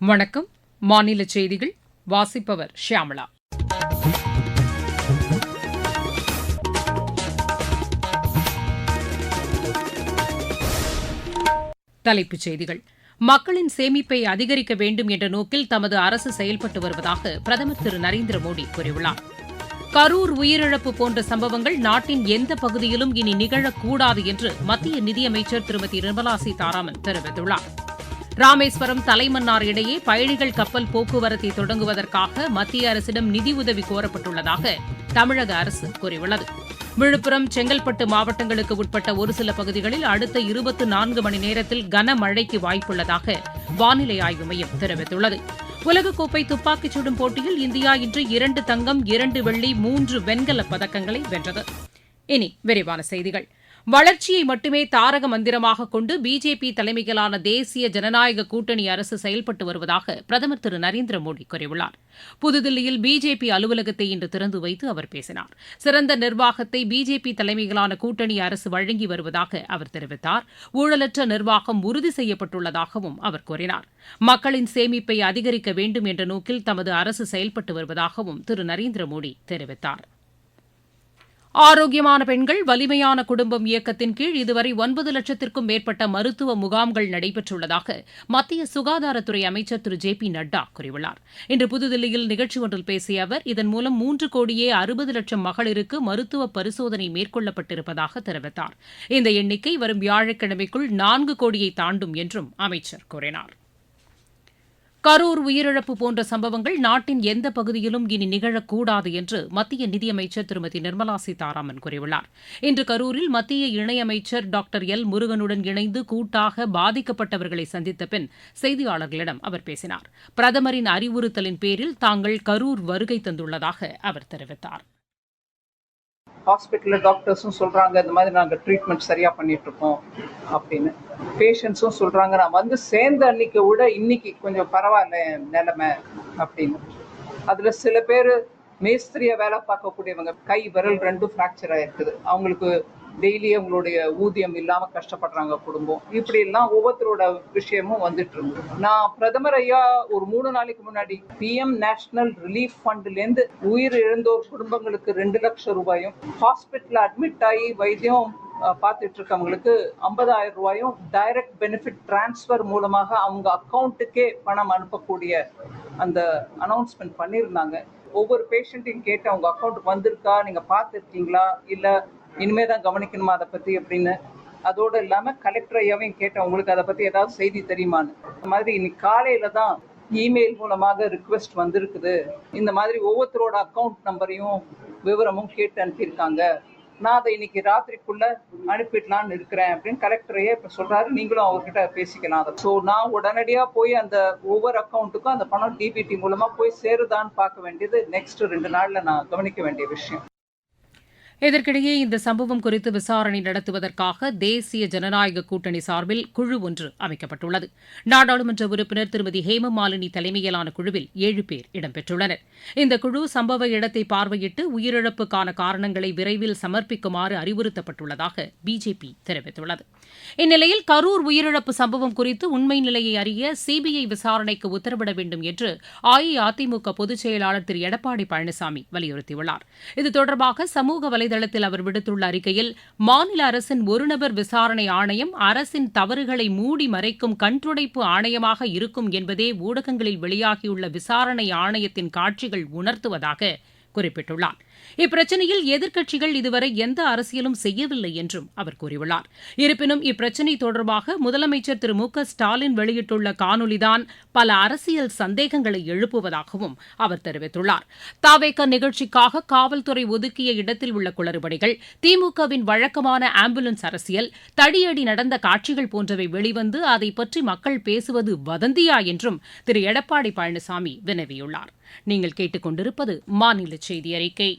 வணக்கம். மாநில செய்திகள் வாசிப்பவர் ஷியாமளா தலைப்புச் செய்திகள். மக்களின் சேமிப்பை அதிகரிக்க வேண்டும் என்ற நோக்கில் தமது அரசு செயல்பட்டு வருவதாக பிரதமர் திரு நரேந்திர மோடி கூறியுள்ளார். கரூர் உயிரிழப்பு போன்ற சம்பவங்கள் நாட்டின் எந்த பகுதியிலும் இனி நிகழக்கூடாது என்று மத்திய நிதியமைச்சர் திருமதி நிர்மலா சீதாராமன் தெரிவித்துள்ளார். ராமேஸ்வரம் தலைமன்னார் இடையே பயணிகள் கப்பல் போக்குவரத்தை தொடங்குவதற்காக மத்திய அரசிடம் நிதியுதவி கோரப்பட்டுள்ளதாக தமிழக அரசு கூறியுள்ளது. விழுப்புரம் செங்கல்பட்டு மாவட்டங்களுக்கு உட்பட்ட ஒரு சில பகுதிகளில் அடுத்த இருபத்தி நான்கு மணி நேரத்தில் கனமழைக்கு வாய்ப்புள்ளதாக வானிலை ஆய்வு மையம் தெரிவித்துள்ளது. உலகக்கோப்பை துப்பாக்கிச் சுடும் போட்டியில் இந்தியா இன்று இரண்டு தங்கம் இரண்டு வெள்ளி மூன்று வெண்கலப் பதக்கங்களை வென்றது. இனி விரிவான செய்திகள். வளர்ச்சியை மட்டுமே தாரக மந்திரமாக கொண்டு பிஜேபி தலைமையிலான தேசிய ஜனநாயக கூட்டணி அரசு செயல்பட்டு வருவதாக பிரதமர் திரு நரேந்திர மோடி கூறியுள்ளார். புதுதில்லியில் பிஜேபி அலுவலகத்தை இன்று திறந்து வைத்து அவர் பேசினார். சிறந்த நிர்வாகத்தை பிஜேபி தலைமையிலான கூட்டணி அரசு வழங்கி வருவதாக அவர் தெரிவித்தார். ஊழலற்ற நிர்வாகம் உறுதி செய்யப்பட்டுள்ளதாகவும் அவர் கூறினார். மக்களின் சேமிப்பை அதிகரிக்க வேண்டும் என்ற நோக்கில் தமது அரசு செயல்பட்டு வருவதாகவும் திரு நரேந்திர மோடி தெரிவித்தார். ஆரோக்கியமான பெண்கள் வலிமையான குடும்பம் இயக்கத்தின் கீழ் இதுவரை ஒன்பது லட்சத்திற்கும் மேற்பட்ட மருத்துவ முகாம்கள் நடைபெற்றுள்ளதாக மத்திய சுகாதாரத்துறை அமைச்சர் திரு. ஜே. பி. நட்டா கூறியுள்ளார். இன்று புதுதில்லியில் நிகழ்ச்சி ஒன்றில் பேசிய அவர் இதன் மூலம் மூன்று கோடியே அறுபது லட்சம் மகளிருக்கு மருத்துவ பரிசோதனை மேற்கொள்ளப்பட்டிருப்பதாக தெரிவித்தார். இந்த எண்ணிக்கை வரும் வியாழக்கிழமைக்குள் நான்கு கோடியை தாண்டும் என்றும் அமைச்சர் கூறினார். கரூர் உயிரிழப்பு போன்ற சம்பவங்கள் நாட்டின் எந்த பகுதியிலும் இனி நிகழக்கூடாது என்று மத்திய நிதியமைச்சர் திருமதி நிர்மலா சீதாராமன் கூறியுள்ளார். இன்று கரூரில் மத்திய இணையமைச்சர் டாக்டர் எல் முருகனுடன் இணைந்து கூட்டாக பாதிக்கப்பட்டவர்களை சந்தித்த பின் செய்தியாளர்களிடம் அவர் பேசினார். பிரதமரின் அறிவுறுத்தலின் பேரில் தாங்கள் கரூர் வருகை தந்துள்ளதாக அவர் தெரிவித்தார். ஹாஸ்பிட்டலில் டாக்டர்ஸும் சொல்கிறாங்க இந்த மாதிரி நாங்கள் ட்ரீட்மெண்ட் சரியாக பண்ணிகிட்ருக்கோம் அப்படின்னு. பேஷண்ட்ஸும் சொல்கிறாங்க நான் வந்து சேர்ந்த அன்னைக்கு விட இன்னைக்கு கொஞ்சம் பரவாயில்ல நிலமை நிலைமை அப்படின்னு. அதில் சில பேர் மேஸ்திரியை வேலை பார்க்கக்கூடியவங்க கை விரல் ரெண்டும் ஃப்ராக்சர் ஆகிருக்குது அவங்களுக்கு டெய்லி அவங்களுடைய ஊதியம் இல்லாமல் கஷ்டப்படுறாங்க குடும்பம். இப்படி எல்லாம் ஒவ்வொருத்தரோட விஷயமும் வந்துட்டு இருந்தது நான் பிரதமர் ஐயா ஒரு மூணு நாளைக்கு முன்னாடி பிஎம் நேஷனல் ரிலீஃப் ஃபண்ட்லேருந்து உயிர் இழந்தோர் குடும்பங்களுக்கு ரெண்டு லட்சம் ரூபாயும் ஹாஸ்பிட்டல் அட்மிட் ஆகி வைத்தியம் பார்த்துட்டு இருக்கவங்களுக்கு ஐம்பதாயிரம் ரூபாயும் டைரக்ட் பெனிஃபிட் டிரான்ஸ்ஃபர் மூலமாக அவங்க அக்கௌண்ட்டுக்கே பணம் அனுப்பக்கூடிய அந்த அனௌன்ஸ்மெண்ட் பண்ணியிருந்தாங்க. ஒவ்வொரு பேஷண்ட்டையும் கேட்டு அவங்க அக்கௌண்ட்டுக்கு வந்திருக்கா? நீங்கள் பார்த்துருக்கீங்களா? இல்லை இனிமே தான் கவனிக்கணுமா அதை பற்றி அப்படின்னு? அதோடு இல்லாமல் கலெக்டர் ஐயாவையும் கேட்டேன் உங்களுக்கு அதை பற்றி ஏதாவது செய்தி தெரியுமான்னு. இந்த மாதிரி இன்னைக்கு காலையில் தான் இமெயில் மூலமாக ரிக்வெஸ்ட் வந்திருக்குது. இந்த மாதிரி ஒவ்வொருத்தரோட அக்கௌண்ட் நம்பரையும் விவரமும் கேட்டு அனுப்பியிருக்காங்க. நான் அதை இன்னைக்கு ராத்திரிக்குள்ள அனுப்பிடலான்னு இருக்கிறேன் அப்படின்னு கலெக்டரையே இப்போ சொல்றாரு. நீங்களும் அவர்கிட்ட பேசிக்கலாம் அதை. ஸோ நான் உடனடியாக போய் அந்த ஒவ்வொரு அக்கௌண்ட்டுக்கும் அந்த பணம் டிபிடி மூலமா போய் சேருதான்னு பார்க்க வேண்டியது நெக்ஸ்ட் ரெண்டு நாள்ல நான் கவனிக்க வேண்டிய விஷயம். இதற்கிடையே இந்த சம்பவம் குறித்து விசாரணை நடத்துவதற்காக தேசிய ஜனநாயக கூட்டணி சார்பில் குழு ஒன்று அமைக்கப்பட்டுள்ளது. நாடாளுமன்ற உறுப்பினர் திருமதி ஹேமமாலினி தலைமையிலான குழுவில் ஏழு பேர் இடம்பெற்றுள்ளனர். இந்த குழு சம்பவ இடத்தை பார்வையிட்டு உயிரிழப்புக்கான காரணங்களை விரைவில் சமர்ப்பிக்குமாறு அறிவுறுத்தப்பட்டுள்ளதாக பிஜேபி தெரிவித்துள்ளது. இந்நிலையில் கரூர் உயிரிழப்பு சம்பவம் குறித்து உண்மை நிலையை அறிய சிபிஐ விசாரணைக்கு உத்தரவிட வேண்டும் என்று அஇஅதிமுக பொதுச் செயலாளர் திரு எடப்பாடி பழனிசாமி வலியுறுத்தியுள்ளார். இது தொடர்பாக சமூக வலை வலைதளத்தில் அவர் விடுத்துள்ள அறிக்கையில் மாநில அரசின் ஒருநபர் விசாரணை ஆணையம் அரசின் தவறுகளை மூடி மறைக்கும் கண்துடைப்பு ஆணையமாக இருக்கும் என்பதே ஊடகங்களில் வெளியாகியுள்ள விசாரணை ஆணையத்தின் காட்சிகள் உணர்த்துவதாக குறிப்பிட்டுள்ளார். இப்பிரச்சினையில் எதிர்க்கட்சிகள் இதுவரை எந்த அரசியலும் செய்யவில்லை என்றும் அவர் கூறியுள்ளார். இருப்பினும் இப்பிரச்சினை தொடர்பாக முதலமைச்சர் திரு மு க ஸ்டாலின் வெளியிட்டுள்ள காணொலிதான் பல அரசியல் சந்தேகங்களை எழுப்புவதாகவும் அவர் தெரிவித்துள்ளார். தாவேக்க நிகழ்ச்சிக்காக காவல்துறை ஒதுக்கிய இடத்தில் உள்ள குளறுபடிகள் திமுகவின் வழக்கமான ஆம்புலன்ஸ் அரசியல் தடியடி நடந்த காட்சிகள் போன்றவை வெளிவந்து அதை பற்றி மக்கள் பேசுவது வதந்தியா என்றும் திரு எடப்பாடி பழனிசாமி வினவியுள்ளார். நீங்கள் கேட்டுக்கொண்டிருப்பது மாநில செய்தி அறிக்கை.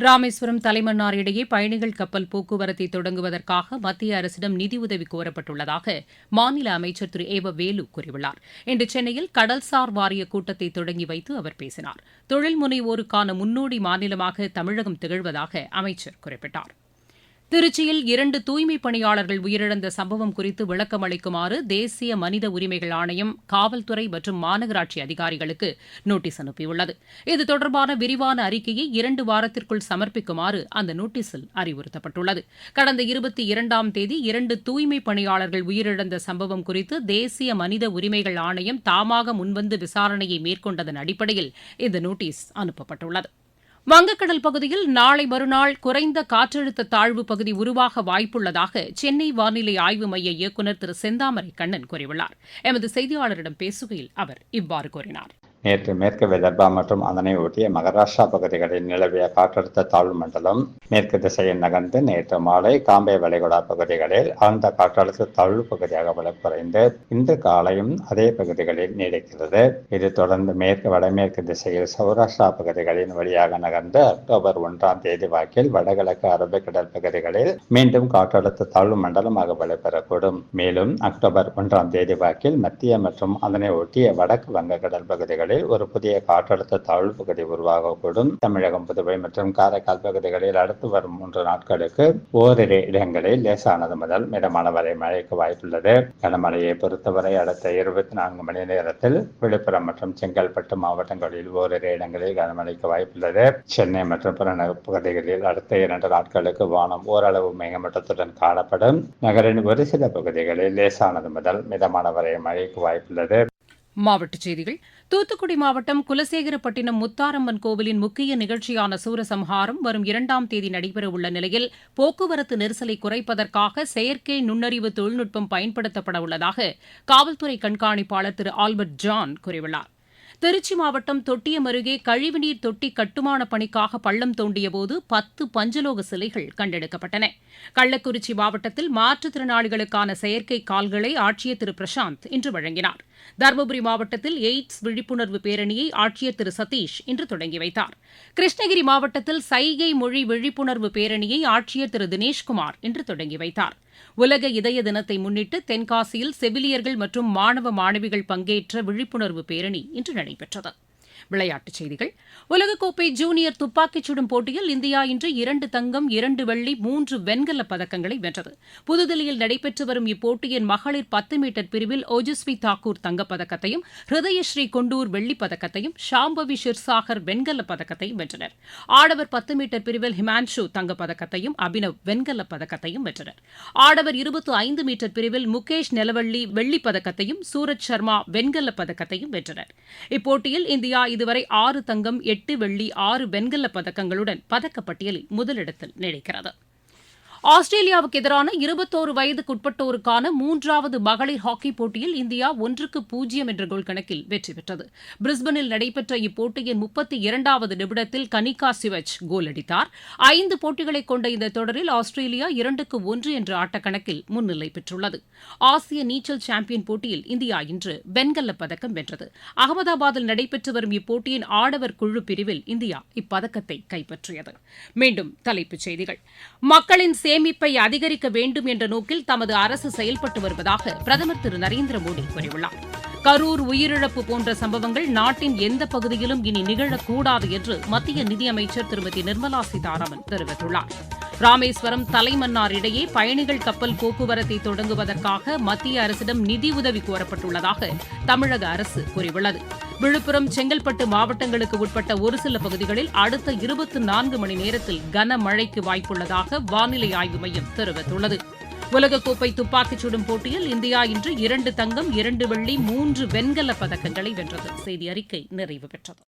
ராமேஸ்வரம் தலைமன்னார் இடையே பயணிகள் கப்பல் போக்குவரத்தை தொடங்குவதற்காக மத்திய அரசிடம் நிதியுதவி கோரப்பட்டுள்ளதாக மாநில அமைச்சர் திரு ஏவ வேலு கூறியுள்ளார். இன்று சென்னையில் கடல்சார் வாரிய கூட்டத்தை தொடங்கி வைத்து அவர் பேசினார். தொழில் முனைவோருக்கான முன்னோடி மாநிலமாக தமிழகம் திகழ்வதாக அமைச்சர் குறிப்பிட்டார். திருச்சியில் இரண்டு தூய்மைப் பணியாளர்கள் உயிரிழந்த சம்பவம் குறித்து விளக்கம் அளிக்குமாறு தேசிய மனித உரிமைகள் ஆணையம் காவல்துறை மற்றும் மாநகராட்சி அதிகாரிகளுக்கு நோட்டீஸ் அனுப்பியுள்ளது. இது தொடர்பான விரிவான அறிக்கையை இரண்டு வாரத்திற்குள் சமர்ப்பிக்குமாறு அந்த நோட்டீஸில் அறிவுறுத்தப்பட்டுள்ளது. கடந்த இருபத்தி இரண்டாம் தேதி இரண்டு தூய்மைப் பணியாளர்கள் உயிரிழந்த சம்பவம் குறித்து தேசிய மனித உரிமைகள் ஆணையம் தாமாக முன்வந்து விசாரணையை மேற்கொண்டதன் அடிப்படையில் இந்த நோட்டீஸ் அனுப்பப்பட்டுள்ளது. வங்கக்கடல் பகுதியில் நாளை மறுநாள் குறைந்த காற்றழுத்த தாழ்வு பகுதி உருவாக வாய்ப்புள்ளதாக சென்னை வானிலை ஆய்வு மைய இயக்குநர் திரு செந்தாமரை கண்ணன் கூறியுள்ளார். எமது செய்தியாளரிடம் பேசுகையில் அவர் இவ்வாறு கூறினார். நேற்று மேற்கு விதர்பா மற்றும் அதனை ஒட்டிய மகாராஷ்டிரா பகுதிகளில் நிலவிய காற்றழுத்த தாழ்வு மண்டலம் மேற்கு திசையில் நகர்ந்து நேற்று மாலை காம்பே வளைகுடா பகுதிகளில் ஆழ்ந்த காற்றழுத்த தாழ்வு பகுதியாக வலுக்குறைந்து இன்று காலையும் அதே பகுதிகளில் நீடிக்கிறது. இது தொடர்ந்து மேற்கு வடமேற்கு திசையில் சௌராஷ்டிரா பகுதிகளின் வழியாக நகர்ந்து அக்டோபர் ஒன்றாம் தேதி வாக்கில் வடகிழக்கு அரபிக்கடல் பகுதிகளில் மீண்டும் காற்றழுத்த தாழ்வு மண்டலமாக வலுப்பெறக்கூடும். மேலும் அக்டோபர் ஒன்றாம் தேதி வாக்கில் மத்திய மற்றும் அதனை ஒட்டிய வடக்கு வங்கக்கடல் பகுதிகளில் பகுதிகளில் ஒரு புதிய காற்றழுத்த தாழ்வு பகுதி உருவாகக்கூடும். தமிழகம் புதுவை மற்றும் காரைக்கால் பகுதிகளில் அடுத்து வரும் மூன்று நாட்களுக்கு ஓரிரு இடங்களில் லேசானது முதல் மிதமான வரை மழைக்கு வாய்ப்புள்ளது. கனமழையை பொறுத்தவரை அடுத்த இருபத்தி நான்கு மணி நேரத்தில் விழுப்புரம் மற்றும் செங்கல்பட்டு மாவட்டங்களில் ஓரிரு இடங்களில் கனமழைக்கு வாய்ப்புள்ளது. சென்னை மற்றும் புறநகர் பகுதிகளில் அடுத்த இரண்டு நாட்களுக்கு வானம் ஓரளவு மேகமூட்டத்துடன் காணப்படும். நகரின் ஒரு சில பகுதிகளில் லேசானது முதல் மிதமான வரை மழைக்கு வாய்ப்புள்ளது. மாவட்ட செய்திகள். தூத்துக்குடி மாவட்டம் குலசேகரப்பட்டினம் முத்தாரம்மன் கோவிலின் முக்கிய நிகழ்ச்சியான சூரசம்ஹாரம் வரும் இரண்டாம் தேதி நடைபெறவுள்ள நிலையில் போக்குவரத்து நெரிசலை குறைப்பதற்காக செயற்கை நுண்ணறிவு தொழில்நுட்பம் பயன்படுத்தப்பட உள்ளதாக காவல்துறை கண்காணிப்பாளர் திரு ஆல்பர்ட் ஜான் கூறியுள்ளார். திருச்சி மாவட்டம் தொட்டியம் அருகே கழிவுநீர் தொட்டி கட்டுமான பணிக்காக பள்ளம் தோண்டியபோது பத்து பஞ்சலோக சிலைகள் கண்டெடுக்கப்பட்டன. கள்ளக்குறிச்சி மாவட்டத்தில் மாற்றுத்திறனாளிகளுக்கான செயற்கை கால்களை ஆட்சியர் திரு பிரசாந்த் இன்று வழங்கினார். தருமபுரி மாவட்டத்தில் எய்ட்ஸ் விழிப்புணர்வு பேரணியை ஆட்சியர் திரு சதீஷ் இன்று தொடங்கி வைத்தார். கிருஷ்ணகிரி மாவட்டத்தில் சைகை மொழி விழிப்புணர்வு பேரணியை ஆட்சியர் திரு தினேஷ்குமார் இன்று தொடங்கி வைத்தார். உலக இதய தினத்தை முன்னிட்டு தென்காசியில் செவிலியர்கள் மற்றும் மாணவ மாணவிகள் பங்கேற்ற விழிப்புணர்வு பேரணி இன்று நடைபெற்றது. விளையாட்டுச் செய்திகள். உலகக்கோப்பை ஜூனியர் துப்பாக்கிச் சுடும் போட்டியில் இந்தியா இன்று இரண்டு தங்கம் இரண்டு வெள்ளி மூன்று வெண்கலப் பதக்கங்களை வென்றது. புதுதில்லியில் நடைபெற்று வரும் இப்போட்டியின் மகளிர் பத்து மீட்டர் பிரிவில் ஓஜஸ்வி தாக்கூர் தங்கப்பதக்கத்தையும் ஹிருதயஸ்ரீ கொண்டூர் வெள்ளிப் பதக்கத்தையும் ஷாம்பவி ஷிர்சாகர் வெண்கலப் பதக்கத்தையும் வென்றனர். ஆடவர் பத்து மீட்டர் பிரிவில் ஹிமான்ஷு தங்கப்பதக்கத்தையும் அபினவ் வெண்கலப் பதக்கத்தையும் வென்றனர். ஆடவர் இருபத்து ஐந்து மீட்டர் பிரிவில் முகேஷ் நிலவள்ளி வெள்ளிப் பதக்கத்தையும் சூரஜ் சர்மா வெண்கலப் பதக்கத்தையும் வென்றனர். இப்போட்டியில் இந்தியா இதுவரை ஆறு தங்கம் எட்டு வெள்ளி ஆறு வெண்கலப் பதக்கங்களுடன் பதக்கப்பட்டியலில் முதலிடத்தில் நீடிக்கிறது. ஆஸ்திரேலியாவுக்கு எதிரான இருபத்தோரு வயதுக்குட்பட்டோருக்கான மூன்றாவது மகளிர் ஹாக்கி போட்டியில் இந்தியா ஒன்றுக்கு பூஜ்ஜியம் என்ற கோல் கணக்கில் வெற்றி பெற்றது. பிரிஸ்பனில் நடைபெற்ற இப்போட்டியின் முப்பத்தி இரண்டாவது நிமிடத்தில் கனிகா சிவச் கோல் அடித்தார். ஐந்து போட்டிகளை கொண்ட இந்த தொடரில் ஆஸ்திரேலியா இரண்டுக்கு ஒன்று என்ற ஆட்டக்கணக்கில் முன்னிலை பெற்றுள்ளது. ஆசிய நீச்சல் சாம்பியன் போட்டியில் இந்தியா இன்று வெண்கல பதக்கம் வென்றது. அகமதாபாத்தில் நடைபெற்று வரும் இப்போட்டியின் ஆடவர் குழு பிரிவில் இந்தியா இப்பதக்கத்தை கைப்பற்றியது. மீண்டும் தலைப்புச் செய்திகள். மக்களின் சேமிப்பை அதிகரிக்க வேண்டும் என்ற நோக்கில் தமது அரசு செயல்பட்டு வருவதாக பிரதமர் திரு நரேந்திர மோடி கூறியுள்ளார். கரூர் உயிரிழப்பு போன்ற சம்பவங்கள் நாட்டின் எந்த பகுதியிலும் இனி நிகழக்கூடாது என்று மத்திய நிதியமைச்சர் திருமதி நிர்மலா சீதாராமன் தெரிவித்துள்ளார். ராமேஸ்வரம் தலைமன்னார் இடையே பயணிகள் கப்பல் போக்குவரத்தை தொடங்குவதற்காக மத்திய அரசிடம் நிதி உதவி கோரப்பட்டுள்ளதாக தமிழக அரசு கூறியுள்ளது. விழுப்புரம் செங்கல்பட்டு மாவட்டங்களுக்கு உட்பட்ட ஒரு சில பகுதிகளில் அடுத்த இருபத்தி நான்கு மணி நேரத்தில் கனமழைக்கு வாய்ப்புள்ளதாக வானிலை ஆய்வு மையம் தெரிவித்துள்ளது. உலகக்கோப்பை துப்பாக்கிச் சுடும் போட்டியில் இந்தியா இன்று இரண்டு தங்கம் இரண்டு வெள்ளி மூன்று வெண்கல பதக்கங்களை வென்றது. செய்தி அறிக்கை நிறைவு பெற்றது.